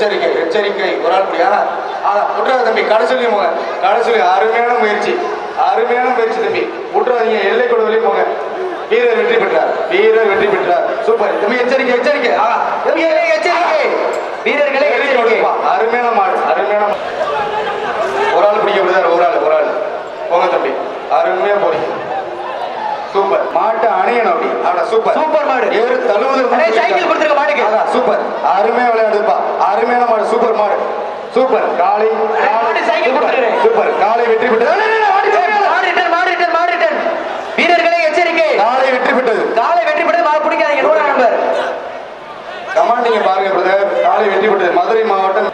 எச்சரிக்கை எச்சரிக்கை ஒரு ஆள் முடியா ஆனா விட்டுறாத தம்பி. கடைசிலையும் போங்க. கடைசிலையும் அருமையான முயற்சி. அருமையான முயற்சி தம்பி. விட்டுறாதீங்க எல்லை கூட வெளியே போங்க. வீரர் வெற்றி பெற்றார். வீரர் வெற்றி பெற்றார். சூப்பர். தம்பி எச்சரிக்கை எச்சரிக்கை எச்சரிக்கை. வீரர்களே எச்சரிக்கை எச்சரிக்கை அருமையான மாடு அருமையான மாடு. ஒரு ஆள் பிடிக்க விடுதார் ஒரு ஆள் ஒரு ஆள் போங்க தம்பி அருமையா போறீங்க சூப்பர். மாட்டை அணையணும் அப்படி. ஆனா சூப்பர். சூப்பர் மாடு. ஏறு தழுவுதல் சைக்கிள் கொடுத்துருக்க மாடுக்கு. அதான், சூப்பர். அருமையா விளையாடுப்பா அருமையான மாடு சூப்பர் மாடு. சூப்பர். காலை மாடு சைக்கிள் சூப்பர், காலை வெற்றி பெற்றது. வீரர்களே எச்சரிக்கை. காலை வெற்றி பெற்றது. காலை வெற்றி பெற்று மாடு பிடிக்காதீங்க. நூறு நம்பர் கமாண்டிங்க பாருங்க பிரதர் காலை வெற்றி பெற்றது. மதுரை மாவட்டம்.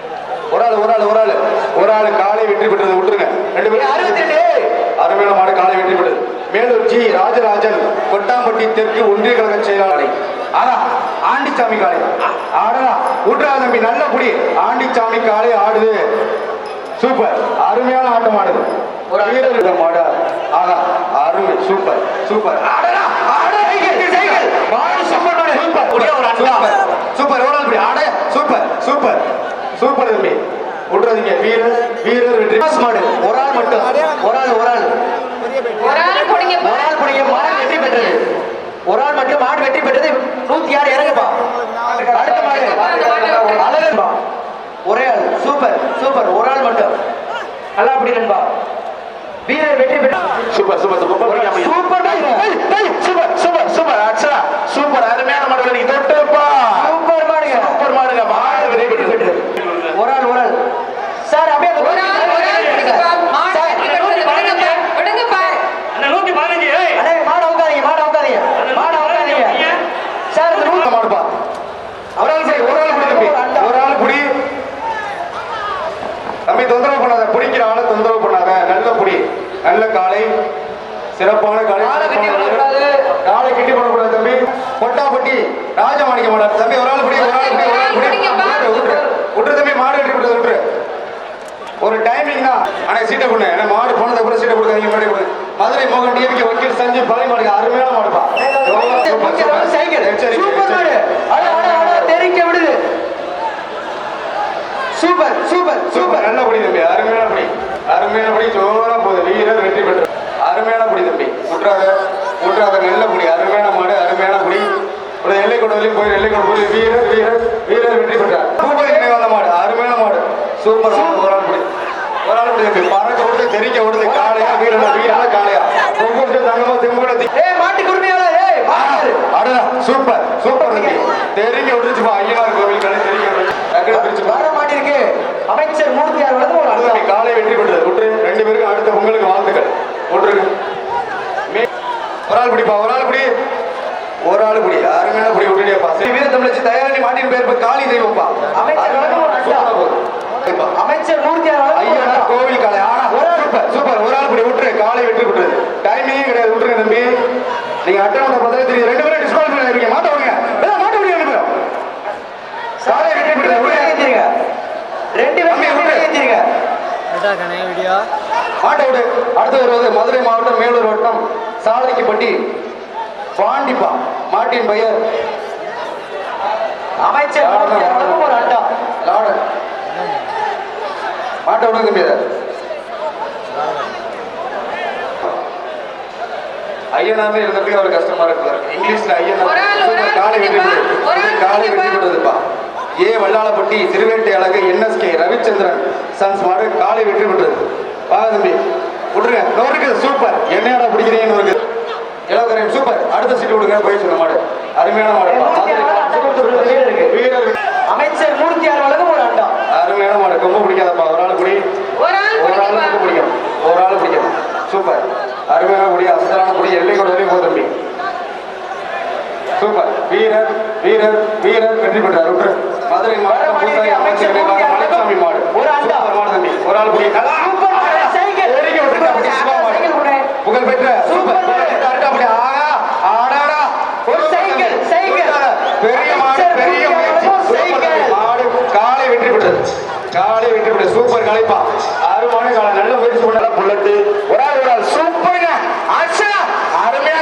ஒரு ஆள் ஒரு ஆள் ஒரு ஆள். ஒரு ஆள் காலை வெற்றி பெற்றது. விட்டுருங்க. ரெண்டு பேரும் அறுபத்தி ரெண்டு அருமையான மாடு காலை வெற்றி ஜி ராஜராஜன் கொட்டாம்பட்டி தெற்கு ஒன்றிய கழக செயலாளர். ஆனா ஆண்டிச்சாமி காளை. ஆடலா விட்டுறா தம்பி நல்ல புடி ஆண்டிச்சாமி காளை ஆடுது. சூப்பர். அருமையான ஆட்டம் ஆடுது. ஒரு வீரர் இந்த மாடு ஆனா அருமை. சூப்பர். சூப்பர். ஆடு. மாடு சூப்பர் சூப்பர். சூப்பர். இப்படி. ஆட சூப்பர் சூப்பர். சூப்பர் தம்பி விட்டுறாதீங்க வீரர் வீரர் வெற்றி. மாடு. ஒரு ஆள் ஒரு ஆள் ஒரு ஆள் குடிங்க ஒரு ஆள் பிடிங்க மாடு வெற்றி பெற்றது ஒரு ஆள் மட்டும் மாடு வெற்றி பெற்றது நூத்தி ஆறு இறங்குப்பா. அடுத்த மாடு. அழகன்பா. ஒரே ஆள். Super super. ஒரு ஆள் மட்டும். நல்லா அப்படி நண்பா வீரர் வெற்றி பெற்று super super. Super. Super super super super அச்சா சூப்பர் அருமையான மாடுகள் நீங்க தொட்டுப்பா சூப்பர் மாடுங்க சூப்பர் மாடுங்க மாடு வெற்றி பெற்றது ஒரு ஆள் ஒரு ஆள் சார் அப்படியே அந்த ஒரு ஆள் ஒரு ஆள் குடிங்கப்பா மாடு சார், வெற்றி பெற்றது விடுங்கப்பா விடுங்கப்பா அண்ணே, மாடு அவுக்காதீங்க மாடு அவுக்காதீங்க மாடு அவுக்காதீங்க சார் இந்த நூறு மாடுப்பா ஒரு ஆள் சரி ஒரு ஆள் புடி தம்பி ஒரு ஆள் புடி தம்பி தொந்தரவு பண்ணாத. பிடிக்கிற ஆளை தொந்தரவு பண்ணாத. நல்ல புடி. நல்ல காலை. சிறப்பான காலை. காலை. கட்டி கட்டி பண்ணக்கூடாது தம்பி. கொட்டாப்பட்டி ராஜமாணிக்க மாட்டார் தம்பி ஒரு ஆள் புடி ஒரு ஆள் புடி ஒரு ஆள் புடி. விட்டுரு, தம்பி மாடு வெட்டி விட்டுரு விட்டுரு ஒரு டைமிங் தான். ஆனா சீட்டை கொண்டு ஏன்னா மாடு போனதை கூட சீட்டை கொடுக்காதீங்க முன்னாடி கொடு. மதுரை மோகன் டிஎம்கே வக்கீல் சஞ்சு பழைய மாடுங்க அருமையான மாடுப்பா சூப்பர், சூப்பர். சைக்கிள் எச்சரிக்கை, சூப்பர் மாடு எச்சரிக்கை. அட அட அட தெரிக்க விடுது சூப்பர் சூப்பர் சூப்பர் சூப்பர் நல்ல படி தம்பி அருமையான படி அருமையான படி ஜோரா போகுது. வீரர் வெற்றி பெற்ற. அருமையான படி தம்பி. முற்றாத விட்றாத நல்ல படி அருமையான மாடு அருமையான படி எல்லை கொண்டு போய் எல்லை கொண்டு போய் வீரர் வீரர் வீரர் வெற்றி பெற்றார் பூபதி நினைவான மாடு அருமையான மாடு சூப்பர் மாடு ஒரு ஆள் படி ஒரு ஆள் படி தம்பி பறக்க விடுது தெரிக்க விடுது காளையா வீரனா வீரனா காளையா ஒவ்வொரு தங்கமா செம்புடத்தி ஏய் மாட்டு குடுமையாளர் ஏய் மாடு அடடா சூப்பர் சூப்பர் தம்பி தெரிக்க விட்டுச்சுப்பா ஐயனார் கோவில் கடை தெரிக்க விட்டுச்சு டக்குனு பிரிச்சுப்பா வர மாட்டிருக்கு அமைச்சர் மூர்த்தியார் வந்து ஒரு அடுத்த அண்ணா. காலை வெற்றி பெற்றது விட்டு ரெண்டு பேருக்கும் அடுத்த பொங்கலுக்கு வாழ்த்துக்கள் விட்டுருங்க மே- ஒரு ஆள் பிடிப்பா ஒரு ஆள் பிடி ஒரு ஆள் பிடி அருமையான பிடி விட்டுடியாப்பா சரி வீர தமிழச்சி தயாரணி மாட்டின் பேர் காளி தெய்வப்பா அமைச்சர் ஐயனார் அண்ணா. கோவில் காலை ஆனா ஒரு ஆள் சூப்பர் சூப்பர். ஒரு ஆள் பிடி விட்டுரு. காலை வெற்றி பெற்றது. டைமிங்கே கிடையாது. விட்டுருங்க தம்பி. நீங்க அட்டவணை பார்த்தா தெரியும் ரெண்டு பேரும் டிஸ்குவாலிஃபை இருக்கீங்க மாட்ட விடுங்க. மாட்ட விடுங்க ரெண்டு பேரும். காலை வெற்றி பேரும் விடுங்க. ஏத்திருங்க. ரெண்டு பேரும் விடு. ஏத்திருங்க. மாட்டை விடு. அடுத்து வருவது மதுரை மாவட்டம் மேலூர் வட்டம். சாலரிக்குப்பட்டி பாண்டிப்பா மாட்டின் பெயர். அமைச்சர் ஒரு அண்டா லாடு மாட்டை விடுங்க தம்பி அதை. ஐயனார்னு இருந்ததுக்கு அவர் கஷ்டமா இருக்கு இங்கிலீஷ்ல ஐயனார் காலை வெற்றி காலை. வெற்றி பெற்றதுப்பா ஏ வல்லாளப்பட்டி திருவேட்டை அழகு என்எஸ்கே ரவிச்சந்திரன் சன்ஸ் மாடு காலை வெற்றி பெற்றது வாங்க தம்பி. இன்னும் இருக்குது சூப்பர் என்னையாடா பிடிக்கிறீங்கன்னு இருக்குது இளவரன் சூப்பர் அடுத்த சீட்டு விடுங்க போய் சொன்ன மாடு. அருமையான மாடு. அமைச்சர் மூர்த்தியார் வழங்கும் ஒரு அண்டா. அருமையான மாடு. ரொம்ப பிடிக்காதப்பா. ஒரு ஆள் குடி. ஒரு ஆள் ஆள் மட்டும் பிடிக்கும். ஒரு ஆள் பிடிக்கும் சூப்பர் அருமையான குடி. அசத்தலான குடி. எல்லை கொண்டு வரையும் போ தம்பி. சூப்பர் வீரர் வீரர் வீரர் வெற்றி பெற்றார். மதுரை மாவட்டம் பூசாரி அமைச்சர் மலைசாமி மாடு. ஒரு. சூப்பர் மாடு தம்பி. ஒரு ஆள் நல்லா சூப்பர் மாடு, சைக்கிள். தெரிக்க விட்டுருக்கா, அப்படி சும்மா மாடு. சைக்கிள் கொடு. புகழ் பெற்ற சூப்பர் சூப்பர். அப்படி ஆகா ஆடாடா. ஒரு சைக்கிள், சைக்கிள். பெரிய மாடு பெரிய சூப்பர். மாடு காலை வெற்றி பெற்றது. காலை வெற்றி பெற்றது சூப்பர் கலைப்பா. அருமான காலை நல்ல முயற்சி பண்ண புல்லட்டு. ஒரு ஆள் ஒரு ஆள். சூப்பருங்க அச்சா அருமையா